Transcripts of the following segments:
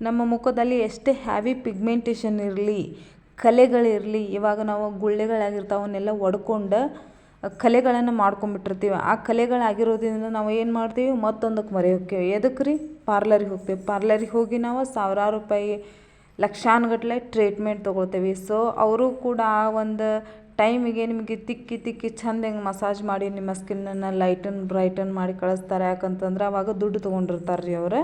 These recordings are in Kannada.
ನಮ್ಮ ಮುಖದಲ್ಲಿ ಎಷ್ಟೇ ಹ್ಯಾವಿ ಪಿಗ್ಮೆಂಟೇಷನ್ ಇರಲಿ, ಕಲೆಗಳಿರಲಿ, ಇವಾಗ ನಾವು ಗುಳ್ಳೆಗಳಾಗಿರ್ತಾವೆ, ಅವನ್ನೆಲ್ಲ ಒಡ್ಕೊಂಡು ಕಲೆಗಳನ್ನು ಮಾಡ್ಕೊಂಬಿಟ್ಟಿರ್ತೀವಿ. ಆ ಕಲೆಗಳಾಗಿರೋದ್ರಿಂದ ನಾವು ಏನು ಮಾಡ್ತೀವಿ? ಮತ್ತೊಂದಕ್ಕೆ ಮೊರೆ ಹೋಗ್ತೀವಿ ಎದಕ್ಕೆ ರೀ ಪಾರ್ಲರಿಗೆ ಹೋಗ್ತೀವಿ. ಪಾರ್ಲರಿಗೆ ಹೋಗಿ ನಾವು ಸಾವಿರಾರು ರೂಪಾಯಿ ಲಕ್ಷಾನುಗಟ್ಲೆ ಟ್ರೀಟ್ಮೆಂಟ್ ತೊಗೊಳ್ತೇವೆ. ಸೊ ಅವರು ಕೂಡ ಆ ಒಂದು ಟೈಮಿಗೆ ನಿಮಗೆ ತಿಕ್ಕಿ ತಿಕ್ಕಿ ಚಂದ ಹೆಂಗೆ ಮಸಾಜ್ ಮಾಡಿ ನಿಮ್ಮ ಸ್ಕಿನ್ನನ್ನು ಲೈಟನ್ ಬ್ರೈಟನ್ ಮಾಡಿ ಕಳಿಸ್ತಾರೆ. ಯಾಕಂತಂದ್ರೆ ಅವಾಗ ದುಡ್ಡು ತೊಗೊಂಡಿರ್ತಾರೆ ರೀ ಅವರು.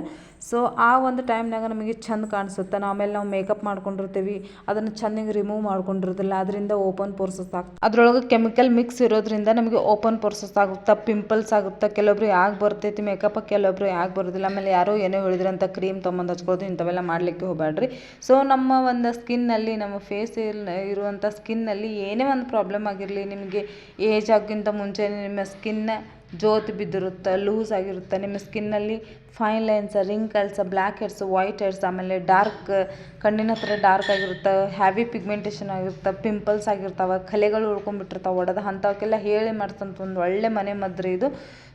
ಸೊ ಆ ಒಂದು ಟೈಮ್ನಾಗ ನಮಗೆ ಚಂದ ಕಾಣಿಸುತ್ತೆ. ನಾವು ಆಮೇಲೆ ನಾವು ಮೇಕಪ್ ಮಾಡ್ಕೊಂಡಿರ್ತೀವಿ. ಅದನ್ನು ಚೆಂದಾಗಿ ರಿಮೂವ್ ಮಾಡ್ಕೊಂಡಿರೋದಿಲ್ಲ. ಅದರಿಂದ ಓಪನ್ ಪೋರ್ಸಸ್ ಆಗ್ತದೆ. ಅದ್ರೊಳಗೆ ಕೆಮಿಕಲ್ ಮಿಕ್ಸ್ ಇರೋದ್ರಿಂದ ನಮಗೆ ಓಪನ್ ಪೋರ್ಸಸ್ ಆಗುತ್ತೆ. ಪಿಂಪಲ್ಸ್ ಆಗುತ್ತೆ. ಕೆಲವೊಬ್ರು ಯಾಕೆ ಬರ್ತೈತಿ ಮೇಕಪ್ ಕೆಲವೊಬ್ರು ಯಾಕೆ ಬರೋದಿಲ್ಲ. ಆಮೇಲೆ ಯಾರೋ ಏನೋ ಹೇಳಿದ್ರಂತ ಕ್ರೀಮ್ ತೊಗೊಂಡು ಹಚ್ಕೊಳ್ಳೋದು ಇಂಥವೆಲ್ಲ ಮಾಡಲಿಕ್ಕೆ ಹೋಗಬೇಡ್ರಿ ಸೊ ನಮ್ಮ ಒಂದು ಸ್ಕಿನ್ನಲ್ಲಿ ನಮ್ಮ ಫೇಸ್ ಇರುವಂಥ ಸ್ಕಿನ್ನಲ್ಲಿ ಏನೇ ಒಂದು ಪ್ರಾಬ್ಲಮ್ ಆಗಿರಲಿ ನಿಮಗೆ ಏಜ್ ಆಗೋಕ್ಕಿಂತ ಮುಂಚೆ ನಿಮ್ಮ ಸ್ಕಿನ್ನ ಜೋತು ಬಿದ್ದಿರುತ್ತೆ ಲೂಸ್ ಆಗಿರುತ್ತೆ. ನಿಮ್ಮ ಸ್ಕಿನ್ನಲ್ಲಿ fine lines wrinkles blackheads whiteheads ಆಮೇಲೆ ಡಾರ್ಕ್ ಕಣ್ಣಿನ ಹತ್ರ ಡಾರ್ಕ್ ಆಗಿರುತ್ತೆ ಹ್ಯಾವಿ ಪಿಗ್ಮೆಂಟೇಷನ್ ಆಗಿರುತ್ತೆ ಪಿಂಪಲ್ಸ್ ಆಗಿರ್ತಾವೆ, ಕಲೆಗಳು ಉಳ್ಕೊಂಡ್ಬಿಟ್ಟಿರ್ತಾವೆ, ಒಡೆದ ಅಂಥವಕ್ಕೆಲ್ಲ ಹೇಳಿ ಮಾಡ್ತಂತ ಒಂದು ಒಳ್ಳೆ ಮನೆ ಮದ್ರೆ ಇದು.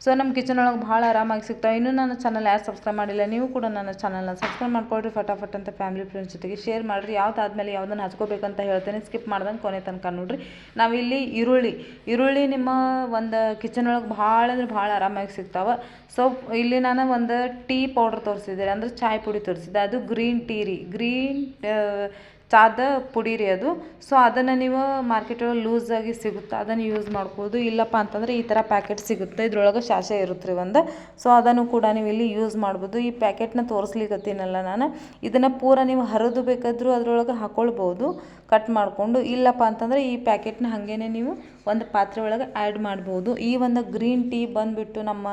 ಸೊ ನಮ್ಮ ಕಿಚನ್ ಒಳಗೆ ಭಾಳ ಆರಾಮಾಗಿ ಸಿಗ್ತಾವೆ. ಇನ್ನೂ ನನ್ನ ಚಾನಲ್ ಯಾರು ಸಬ್ಸ್ಕ್ರೈಬ್ ಮಾಡಿಲ್ಲ, ನೀವು ಕೂಡ ನನ್ನ ಚಾನಲ್ನ ಸಬ್ಸ್ಕ್ರೈಬ್ ಮಾಡ್ಕೊಳ್ರಿ. ಫಟಾಫಟ್ ಅಂತ ಫ್ಯಾಮಿಲಿ ಫ್ರೆಂಡ್ಸ್ ಜೊತೆಗೆ ಶೇರ್ ಮಾಡಿರಿ. ಯಾವ್ದಾದ್ಮೇಲೆ ಯಾವುದನ್ನು ಹಚ್ಕೋಬೇಕಂತ ಹೇಳ್ತೇನೆ ಸ್ಕಿಪ್ ಮಾಡ್ದಂಗೆ ಕೊನೆ ತನಕ ನೋಡ್ರಿ. ನಾವಿಲ್ಲಿ ಈರುಳ್ಳಿ ಈರುಳ್ಳಿ ನಿಮ್ಮ ಒಂದು ಕಿಚನ್ ಒಳಗೆ ಭಾಳ ಅಂದ್ರೆ ಭಾಳ ಆರಾಮಾಗಿ ಸಿಗ್ತಾವೆ. ಸೊ ಇಲ್ಲಿ ನಾನು ಒಂದು ಟೀ ಪೌಡ್ರ್ ತೋರಿಸಿದ್ದೆ ಅಂದರೆ ಚಾಯ್ ಪುಡಿ ತೋರಿಸಿದ್ದೆ. ಅದು ಗ್ರೀನ್ ಟೀ ರೀ. ಗ್ರೀನ್ ಚಾದ ಪುಡಿ ರೀ ಅದು. ಸೊ ಅದನ್ನು ನೀವು ಮಾರ್ಕೆಟ್ ಒಳಗೆ ಲೂಸಾಗಿ ಸಿಗುತ್ತೆ, ಅದನ್ನು ಯೂಸ್ ಮಾಡ್ಬೋದು. ಇಲ್ಲಪ್ಪ ಅಂತಂದರೆ ಈ ಥರ ಪ್ಯಾಕೆಟ್ ಸಿಗುತ್ತೆ. ಇದ್ರೊಳಗೆ ಶಾಸೆ ಇರುತ್ತೆ ರೀ ಒಂದು. ಸೊ ಅದನ್ನು ಕೂಡ ನೀವು ಇಲ್ಲಿ ಯೂಸ್ ಮಾಡ್ಬೋದು. ಈ ಪ್ಯಾಕೆಟ್ನ ತೋರಿಸ್ಲಿಕ್ಕತ್ತೀನಲ್ಲ ನಾನು. ಇದನ್ನು ಪೂರ ನೀವು ಹರಿದು ಬೇಕಾದರೂ ಅದರೊಳಗೆ ಹಾಕ್ಕೊಳ್ಬೋದು ಕಟ್ ಮಾಡಿಕೊಂಡು. ಇಲ್ಲಪ್ಪ ಅಂತಂದರೆ ಈ ಪ್ಯಾಕೆಟ್ನ ಹಾಗೇ ನೀವು ಒಂದು ಪಾತ್ರೆ ಒಳಗೆ ಆ್ಯಡ್ ಮಾಡ್ಬೋದು. ಈ ಒಂದು ಗ್ರೀನ್ ಟೀ ಬಂದುಬಿಟ್ಟು ನಮ್ಮ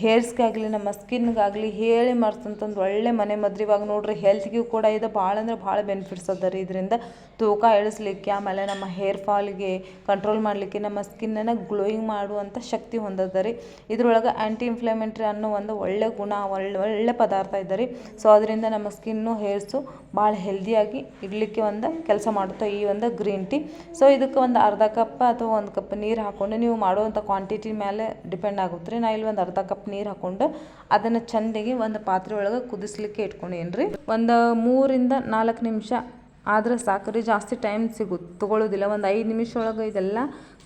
ಹೇರ್ಸ್ಗಾಗಲಿ, ನಮ್ಮ ಸ್ಕಿನ್ಗಾಗಲಿ ಹೇಳಿ ಮಾಡ್ತಂತಂದು ಒಳ್ಳೆ ಮನೆ ಮದ್ದು ಇವಾಗ ನೋಡ್ರಿ ಹೆಲ್ತ್ಗೂ ಕೂಡ ಇದು ಭಾಳ ಅಂದ್ರೆ ಭಾಳ ಬೆನಿಫಿಟ್ಸ್ ಅದ ರೀ. ಇದರಿಂದ ತೂಕ ಇಳಿಸ್ಲಿಕ್ಕೆ ಆಮೇಲೆ ನಮ್ಮ ಹೇರ್ ಫಾಲ್ಗೆ ಕಂಟ್ರೋಲ್ ಮಾಡಲಿಕ್ಕೆ, ನಮ್ಮ ಸ್ಕಿನ್ನನ್ನು ಗ್ಲೋಯಿಂಗ್ ಮಾಡುವಂಥ ಶಕ್ತಿ ಹೊಂದದ ರೀ. ಇದ್ರೊಳಗೆ ಆ್ಯಂಟಿ ಇನ್ಫ್ಲಮೆಂಟ್ರಿ ಅನ್ನೋ ಒಂದು ಒಳ್ಳೆ ಗುಣ, ಒಳ್ಳೆ ಒಳ್ಳೆ ಪದಾರ್ಥ ಇದೆ ರೀ. ಸೊ ಅದರಿಂದ ನಮ್ಮ ಸ್ಕಿನ್ನು ಹೇರ್ಸು ಭಾಳ ಹೆಲ್ದಿಯಾಗಿ ಇಡಲಿಕ್ಕೆ ಒಂದು ಕೆಲಸ ಮಾಡುತ್ತೆ ಈ ಒಂದು ಗ್ರೀನ್ ಟೀ ಸೊ ಇದಕ್ಕೆ ಒಂದು ಅರ್ಧ ಕಪ್ ಅಥವಾ ಒಂದು ಕಪ್ ನೀರು ಹಾಕ್ಕೊಂಡು ನೀವು ಮಾಡುವಂಥ ಕ್ವಾಂಟಿಟಿ ಮೇಲೆ ಡಿಪೆಂಡ್ ಆಗುತ್ತೆ ರೀ. ನಾ ಇಲ್ಲಿ ಒಂದು ಅರ್ಧ ಕಪ್ ನೀರು ಹಾಕೊಂಡು ಅದನ್ನು ಚೆಂದಾಗಿ ಒಂದು ಪಾತ್ರೆ ಒಳಗೆ ಕುದಿಸ್ಲಿಕ್ಕೆ ಇಟ್ಕೊಂಡೇನು ರೀ ಒಂದು ಮೂರಿಂದ ನಾಲ್ಕು ನಿಮಿಷ ಆದ್ರೆ ಸಾಕು ರೀ ಜಾಸ್ತಿ ಟೈಮ್ ಸಿಗು ತೊಗೊಳ್ಳೋದಿಲ್ಲ ಒಂದು ಐದು ನಿಮಿಷ ಒಳಗೆ ಇದೆಲ್ಲ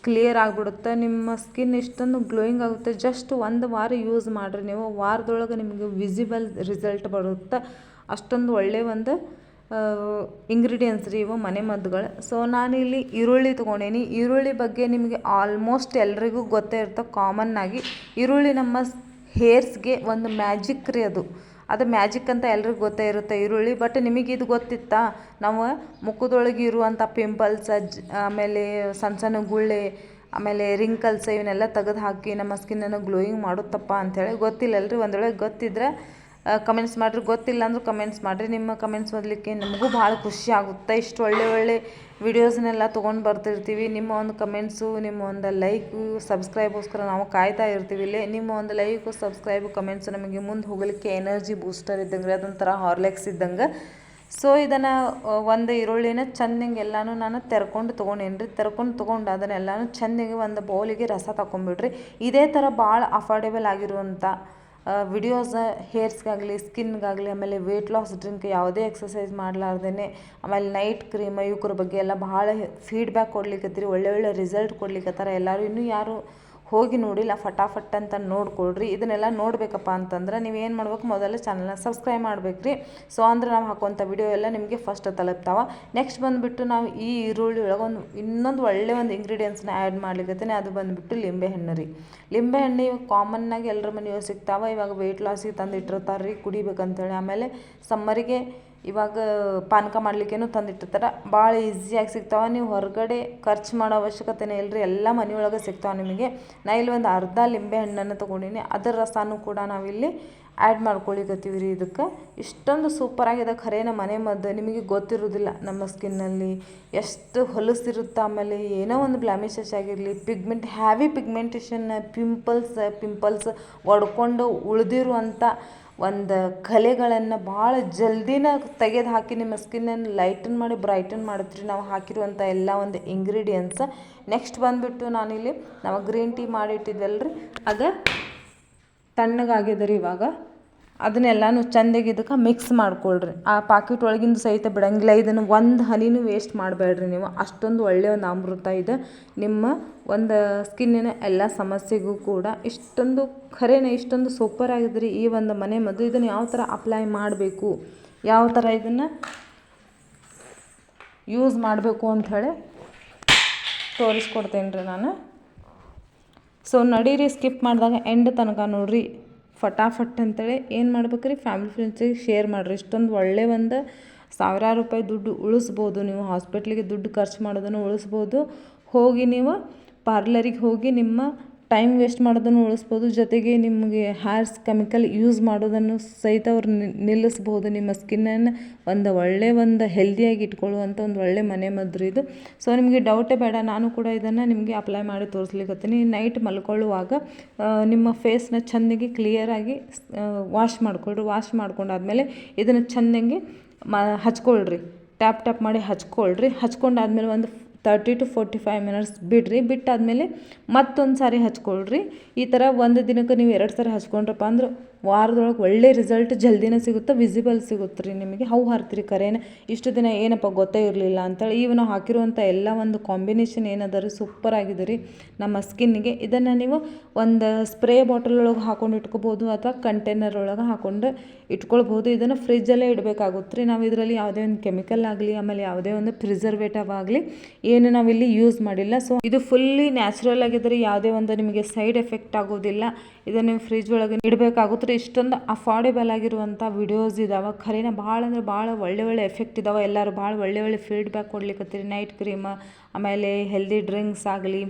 ಕ್ಲಿಯರ್ ಆಗಿಬಿಡುತ್ತೆ. ನಿಮ್ಮ ಸ್ಕಿನ್ ಇಷ್ಟೊಂದು ಗ್ಲೋಯಿಂಗ್ ಆಗುತ್ತೆ. ಜಸ್ಟ್ ಒಂದು ವಾರ ಯೂಸ್ ಮಾಡಿರಿ ನೀವು. ವಾರದೊಳಗೆ ನಿಮಗೆ ವಿಸಿಬಲ್ ರಿಸಲ್ಟ್ ಬರುತ್ತೆ. ಅಷ್ಟೊಂದು ಒಳ್ಳೆಯ ಒಂದು ಇಂಗ್ರೀಡಿಯೆಂಟ್ಸ್ ರೀ ಇವು ಮನೆ ಮದ್ದುಗಳು. ಸೊ ನಾನಿಲ್ಲಿ ಈರುಳ್ಳಿ ತೊಗೊಂಡೇನಿ. ಈರುಳ್ಳಿ ಬಗ್ಗೆ ನಿಮಗೆ ಆಲ್ಮೋಸ್ಟ್ ಎಲ್ರಿಗೂ ಗೊತ್ತೇ ಇರುತ್ತೆ. ಕಾಮನ್ನಾಗಿ ಈರುಳ್ಳಿ ನಮ್ಮ ಹೇರ್ಸ್ಗೆ ಒಂದು ಮ್ಯಾಜಿಕ್ ರೀ ಅದು. ಅದು ಮ್ಯಾಜಿಕ್ ಅಂತ ಎಲ್ರಿಗೂ ಗೊತ್ತೇ ಇರುತ್ತೆ. ಈರುಳ್ಳಿ, ಬಟ್ ನಿಮಗೆ ಇದು ಗೊತ್ತಿತ್ತಾ? ನಾವು ಮುಖದೊಳಗೆ ಇರುವಂಥ ಪಿಂಪಲ್ಸ್ ಆಮೇಲೆ ಸಣ್ಣ ಸಣ್ಣ ಗುಳ್ಳೆ, ಆಮೇಲೆ ರಿಂಕಲ್ಸ್, ಇವನ್ನೆಲ್ಲ ತೆಗೆದು ಹಾಕಿ ನಮ್ಮ ಸ್ಕಿನ್ನನ್ನು ಗ್ಲೋಯಿಂಗ್ ಮಾಡುತ್ತಪ್ಪ ಅಂಥೇಳಿ ಗೊತ್ತಿಲ್ಲಲ್ರಿ ಒಂದು ವೇಳೆ ಗೊತ್ತಿದ್ರೆ ಕಮೆಂಟ್ಸ್ ಮಾಡಿರಿ. ಗೊತ್ತಿಲ್ಲ ಅಂದರೂ ಕಮೆಂಟ್ಸ್ ಮಾಡಿರಿ. ನಿಮ್ಮ ಕಮೆಂಟ್ಸ್ ಓದಲಿಕ್ಕೆ ನಮಗೂ ಭಾಳ ಖುಷಿ ಆಗುತ್ತೆ. ಇಷ್ಟು ಒಳ್ಳೆ ಒಳ್ಳೆ ವಿಡಿಯೋಸ್ನೆಲ್ಲ ತೊಗೊಂಡು ಬರ್ತಿರ್ತೀವಿ. ನಿಮ್ಮ ಒಂದು ಕಮೆಂಟ್ಸು ನಿಮ್ಮ ಒಂದು ಲೈಕು ಸಬ್ಸ್ಕ್ರೈಬ್ಗೋಸ್ಕರ ನಾವು ಕಾಯ್ತಾ ಇರ್ತೀವಿ ಇಲ್ಲಿ. ನಿಮ್ಮ ಒಂದು ಲೈಕು ಸಬ್ಸ್ಕ್ರೈಬ್ ಕಮೆಂಟ್ಸು ನಮಗೆ ಮುಂದೆ ಹೋಗಲಿಕ್ಕೆ ಎನರ್ಜಿ ಬೂಸ್ಟರ್ ಇದ್ದಂಗೆ, ಅದೊಂಥರ ಹಾರ್ಲೆಕ್ಸ್ ಇದ್ದಂಗೆ. ಸೊ ಇದನ್ನು ಒಂದು ಈರುಳ್ಳಿನ ಚೆಂದಂಗೆ ಎಲ್ಲನೂ ನಾನು ತೆರ್ಕೊಂಡು ತೊಗೊಂಡೇನಿ ರೀ ತೆರ್ಕೊಂಡು ತೊಗೊಂಡು ಅದನ್ನೆಲ್ಲನೂ ಚೆಂದಾಗಿ ಒಂದು ಬೌಲಿಗೆ ರಸ ತಗೊಂಬಿಡ್ರಿ ಇದೇ ಥರ ಭಾಳ ಅಫೋರ್ಡೆಬಲ್ ಆಗಿರುವಂಥ ವಿಡಿಯೋಸ್ ಹೇರ್ಸ್ಗಾಗಲಿ ಸ್ಕಿನ್ಗಾಗಲಿ ಆಮೇಲೆ ವೆಯ್ಟ್ ಲಾಸ್ ಡ್ರಿಂಕ್ ಯಾವುದೇ ಎಕ್ಸಸೈಸ್ ಮಾಡಲಾರ್ದೇ ಆಮೇಲೆ ನೈಟ್ ಕ್ರೀಮ್ ಇವ್ರ ಬಗ್ಗೆ ಎಲ್ಲ ಭಾಳ ಫೀಡ್ಬ್ಯಾಕ್ ಕೊಡ್ಲಿಕ್ಕತ್ತಿರಿ ಒಳ್ಳೆ ಒಳ್ಳೆ ರಿಸಲ್ಟ್ ಕೊಡ್ಲಿಕ್ಕತ್ತಾರ ಎಲ್ಲರೂ ಇನ್ನೂ ಯಾರು ಹೋಗಿ ನೋಡಿಲ್ಲ ಫಟಾಫಟ್ ಅಂತ ನೋಡ್ಕೊಳ್ರಿ. ಇದನ್ನೆಲ್ಲ ನೋಡಬೇಕಪ್ಪ ಅಂತಂದ್ರೆ ನೀವು ಏನು ಮಾಡ್ಬೇಕು, ಮೊದಲು ಚಾನಲ್ನ ಸಬ್ಸ್ಕ್ರೈಬ್ ಮಾಡ್ಬೇಕು ಸೊ ಅಂದ್ರೆ ನಾವು ಹಾಕುವಂಥ ವಿಡಿಯೋ ಎಲ್ಲ ನಿಮಗೆ ಫಸ್ಟ್ ತಲುಪ್ತಾವೆ. ನೆಕ್ಸ್ಟ್ ಬಂದುಬಿಟ್ಟು ನಾವು ಈ ಈರುಳ್ಳಿ ಒಳಗೆ ಒಂದು, ಇನ್ನೊಂದು ಒಳ್ಳೆ ಒಂದು ಇಂಗ್ರೀಡಿಯೆಂಟ್ಸ್ನ ಆ್ಯಡ್ ಮಾಡ್ಲಿಕ್ಕೆ ಅದು ಬಂದುಬಿಟ್ಟು ಲಿಂಬೆಹಣ್ಣು ರೀ. ಲಿಂಬೆಹಣ್ಣು ಇವಾಗ ಕಾಮನ್ನಾಗಿ ಎಲ್ಲರ ಮನೆಯವ್ರು ಸಿಗ್ತಾವೆ. ಇವಾಗ ವೆಯ್ಟ್ ಲಾಸಿಗೆ ತಂದು ಇಟ್ಟಿರ್ತಾರೆ ರೀ ಕುಡಿಬೇಕಂತೇಳಿ. ಆಮೇಲೆ ಸಮ್ಮರಿಗೆ ಇವಾಗ ಪಾನಕ ಮಾಡ್ಲಿಕ್ಕೇನು ತಂದಿಟ್ಟಿರ್ತಾರೆ. ಭಾಳ ಈಸಿಯಾಗಿ ಸಿಗ್ತಾವೆ. ನೀವು ಹೊರಗಡೆ ಖರ್ಚು ಮಾಡೋ ಅವಶ್ಯಕತೆನೇ ಇಲ್ಲರಿ ಎಲ್ಲ ಮನೆಯೊಳಗೆ ಸಿಗ್ತಾವೆ ನಿಮಗೆ. ನಾ ಇಲ್ಲಿ ಒಂದು ಅರ್ಧ ಲಿಂಬೆ ಹಣ್ಣನ್ನು ತೊಗೊಂಡಿನಿ. ಅದರ ರಸಾನು ಕೂಡ ನಾವಿಲ್ಲಿ ಆ್ಯಡ್ ಮಾಡ್ಕೊಳಿಕತ್ತೀವಿ ರೀ ಇದಕ್ಕೆ. ಇಷ್ಟೊಂದು ಸೂಪರಾಗಿದೆ ಖರೆ ನಮ್ಮ ಮನೆ ಮದ್ದು. ನಿಮಗೆ ಗೊತ್ತಿರೋದಿಲ್ಲ ನಮ್ಮ ಸ್ಕಿನ್ನಲ್ಲಿ ಎಷ್ಟು ಹೊಲಸಿರುತ್ತೆ ಆಮೇಲೆ ಏನೋ ಒಂದು ಬ್ಲಾಮಿಷಸ್ ಆಗಿರಲಿ. Pigment heavy pigmentation pimples pimples ಒಡ್ಕೊಂಡು ಉಳಿದಿರುವಂಥ ಒಂದು ಕಲೆಗಳನ್ನು ಭಾಳ ಜಲ್ದಿನ ತೆಗೆದು ಹಾಕಿ ನಿಮ್ಮ ಸ್ಕಿನ್ನನ್ನು ಲೈಟನ್ ಮಾಡಿ ಬ್ರೈಟನ್ ಮಾಡುತ್ತೆ ರೀ ನಾವು ಹಾಕಿರುವಂಥ ಎಲ್ಲ ಒಂದು ಇಂಗ್ರೀಡಿಯೆಂಟ್ಸ ನೆಕ್ಸ್ಟ್ ಬಂದುಬಿಟ್ಟು ನಾನಿಲ್ಲಿ, ನಾವು ಗ್ರೀನ್ ಟೀ ಮಾಡಿಟ್ಟಿದ್ವಲ್ಲ ರೀ ಅದು ತಣ್ಣಗಾಗಿದೆ ರೀ ಇವಾಗ. ಅದನ್ನೆಲ್ಲನೂ ಚಂದಾಗಿ ಇದಕ್ಕೆ ಮಿಕ್ಸ್ ಮಾಡ್ಕೊಳ್ರಿ. ಆ ಪಾಕಿಟ್ ಒಳಗಿಂದ ಸಹಿತ ಬಿಡಂಗಿಲ್ಲ. ಇದನ್ನು ಒಂದು ಹನಿನೂ ವೇಸ್ಟ್ ಮಾಡಬೇಡ್ರಿ ನೀವು. ಅಷ್ಟೊಂದು ಒಳ್ಳೆಯ ಒಂದು ಅಮೃತ ಇದು. ನಿಮ್ಮ ಒಂದು ಸ್ಕಿನ್ನಿನ ಎಲ್ಲ ಸಮಸ್ಯೆಗೂ ಕೂಡ ಇಷ್ಟೊಂದು ಖರೇನೆ ಇಷ್ಟೊಂದು ಸೂಪರ್ ಆಗಿದೆ ರೀ ಈ ಒಂದು ಮನೆ ಮದ್ದು. ಇದನ್ನು ಯಾವ ಥರ ಅಪ್ಲೈ ಮಾಡಬೇಕು? ಯಾವ ಥರ ಇದನ್ನು ಯೂಸ್ ಮಾಡಬೇಕು ಅಂಥೇಳಿ ತೋರಿಸ್ಕೊಡ್ತೇನೆ ರೀ ನಾನು. ಸೊ ನಡೀರಿ ಸ್ಕಿಪ್ ಮಾಡಿದಾಗ ಎಂಡ್ ತನಕ ನೋಡ್ರಿ. ಫಟಾಫಟ್ ಅಂತೇಳಿ ಏನು ಮಾಡ್ಬೇಕು ರೀ ಫ್ಯಾಮಿಲಿ ಫ್ರೆಂಡ್ಸಿಗೆ ಶೇರ್ ಮಾಡಿರಿ. ಇಷ್ಟೊಂದು ಒಳ್ಳೆ ಒಂದು ಸಾವಿರಾರು ರೂಪಾಯಿ ದುಡ್ಡು ಉಳಿಸ್ಬೋದು. ನೀವು ಹಾಸ್ಪಿಟ್ಲಿಗೆ ದುಡ್ಡು ಖರ್ಚು ಮಾಡೋದನ್ನು ಉಳಿಸ್ಬೋದು. ಹೋಗಿ ನೀವು ಪಾರ್ಲರಿಗೆ ಹೋಗಿ ನಿಮ್ಮ ಟೈಮ್ ವೇಸ್ಟ್ ಮಾಡೋದನ್ನು ಉಳಿಸ್ಬೋದು, ಜೊತೆಗೆ ನಿಮಗೆ ಹೇರ್ಸ್ ಕೆಮಿಕಲ್ ಯೂಸ್ ಮಾಡೋದನ್ನು ಸಹಿತ ಅವ್ರು ನಿಲ್ಲಿಸ್ಬೋದು. ನಿಮ್ಮ ಸ್ಕಿನ್ನನ್ನು ಒಂದು ಒಳ್ಳೆಯ ಒಂದು ಹೆಲ್ದಿಯಾಗಿ ಇಟ್ಕೊಳ್ಳುವಂಥ ಒಂದು ಒಳ್ಳೆ ಮನೆ ಮದ್ದು ಇದು. ಸೊ ನಿಮಗೆ ಡೌಟೇ ಬೇಡ, ನಾನು ಕೂಡ ಇದನ್ನು ನಿಮಗೆ ಅಪ್ಲೈ ಮಾಡಿ ತೋರಿಸ್ಲಿಕ್ಕತ್ತೀನಿ ನೈಟ್ ಮಲ್ಕೊಳ್ಳುವಾಗ ನಿಮ್ಮ ಫೇಸ್ನ ಚೆಂದಾಗಿ ಕ್ಲಿಯರಾಗಿ ವಾಶ್ ಮಾಡಿಕೊಳ್ಳ್ರಿ ವಾಶ್ ಮಾಡ್ಕೊಂಡಾದ್ಮೇಲೆ ಇದನ್ನು ಚೆಂದಾಗಿ ಮ, ಹಚ್ಕೊಳ್ರಿ. ಟ್ಯಾಪ್ ಟ್ಯಾಪ್ ಮಾಡಿ ಹಚ್ಕೊಳ್ರಿ. ಹಚ್ಕೊಂಡಾದ್ಮೇಲೆ ಒಂದು thirty to forty five minutes ಬಿಡ್ರಿ. ಬಿಟ್ಟಾದಮೇಲೆ ಮತ್ತೊಂದು ಸಾರಿ ಹಚ್ಕೊಳ್ರಿ. ಈ ಥರ ಒಂದು ದಿನಕ್ಕೆ ನೀವು ಎರಡು ಸಾರಿ ಹಚ್ಕೊಂಡ್ರಪ್ಪ ಅಂದ್ರೆ ವಾರದೊಳಗೆ ಒಳ್ಳೆ ರಿಸಲ್ಟ್ ಜಲ್ದಿನೇ ಸಿಗುತ್ತೆ ವಿಸಿಬಲ್ ಸಿಗುತ್ತೆ ರೀ ನಿಮಗೆ. ಹೌ ಹರ್ತ್ರಿ ಕರೇನ, ಇಷ್ಟು ದಿನ ಏನಪ್ಪ ಗೊತ್ತೇ ಇರಲಿಲ್ಲ ಅಂತೇಳಿ ಈಗ ನಾವು ಹಾಕಿರುವಂಥ ಎಲ್ಲ ಒಂದು ಕಾಂಬಿನೇಷನ್ ಏನದ ರೀ ಸೂಪರ್ ಆಗಿದೆ ರೀ ನಮ್ಮ ಸ್ಕಿನ್ನಿಗೆ ಇದನ್ನು ನೀವು ಒಂದು ಸ್ಪ್ರೇ ಬಾಟಲ್ ಒಳಗೆ ಹಾಕೊಂಡು ಇಟ್ಕೋಬೋದು ಅಥವಾ ಕಂಟೈನರ್ ಒಳಗೆ ಹಾಕೊಂಡು ಇಟ್ಕೊಳ್ಬೋದು. ಇದನ್ನು ಫ್ರಿಜ್ಜಲ್ಲೇ ಇಡಬೇಕಾಗುತ್ತೆ ರೀ. ನಾವು ಇದರಲ್ಲಿ ಯಾವುದೇ ಒಂದು ಕೆಮಿಕಲ್ ಆಗಲಿ, ಆಮೇಲೆ ಯಾವುದೇ ಒಂದು ಪ್ರಿಸರ್ವೇಟಿವ್ ಆಗಲಿ ಏನು ನಾವಿಲ್ಲಿ ಯೂಸ್ ಮಾಡಿಲ್ಲ. ಸೊ ಇದು ಫುಲ್ಲಿ ನ್ಯಾಚುರಲ್ ಆಗಿದ್ದರೆ ಯಾವುದೇ ಒಂದು ನಿಮಗೆ ಸೈಡ್ ಎಫೆಕ್ಟ್ ಆಗೋದಿಲ್ಲ. ಇದನ್ನು ನೀವು ಫ್ರಿಜ್ ಒಳಗೆ ಇಡಬೇಕಾಗುತ್ತೆ ಇಷ್ಟೊಂದು ಅಫೋರ್ಡೆಬಲ್ ಆಗಿರುವಂಥ ವಿಡಿಯೋಸ್ ಇದಾವೆ. ಖರೇನ ಭಾಳ ಅಂದ್ರೆ ಭಾಳ ಒಳ್ಳೆ ಒಳ್ಳೆ ಎಫೆಕ್ಟ್ ಇದಾವೆ. ಎಲ್ಲರೂ ಭಾಳ ಒಳ್ಳೆ ಒಳ್ಳೆ ಫೀಡ್ಬ್ಯಾಕ್ ಕೊಡ್ಲಿಕ್ಕತ್ತೀರಿ ನೈಟ್ ಕ್ರೀಮ್ ಆಮೇಲೆ ಹೆಲ್ದಿ ಡ್ರಿಂಕ್ಸ್ ಆಗಲಿ,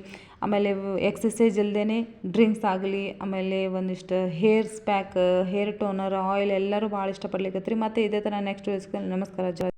ಆಮೇಲೆ ಎಕ್ಸಸೈಸ್ ಇಲ್ಲದೇ ಡ್ರಿಂಕ್ಸ್ ಆಗಲಿ, ಆಮೇಲೆ ಒಂದಿಷ್ಟು hairs pack hair toner oil ಎಲ್ಲರೂ ಭಾಳ ಇಷ್ಟಪಡ್ಲಿಕ್ಕತ್ತೀರಿ ಮತ್ತು ಇದೇ ಥರ ನೆಕ್ಸ್ಟ್ ನಮಸ್ಕಾರ. ಜ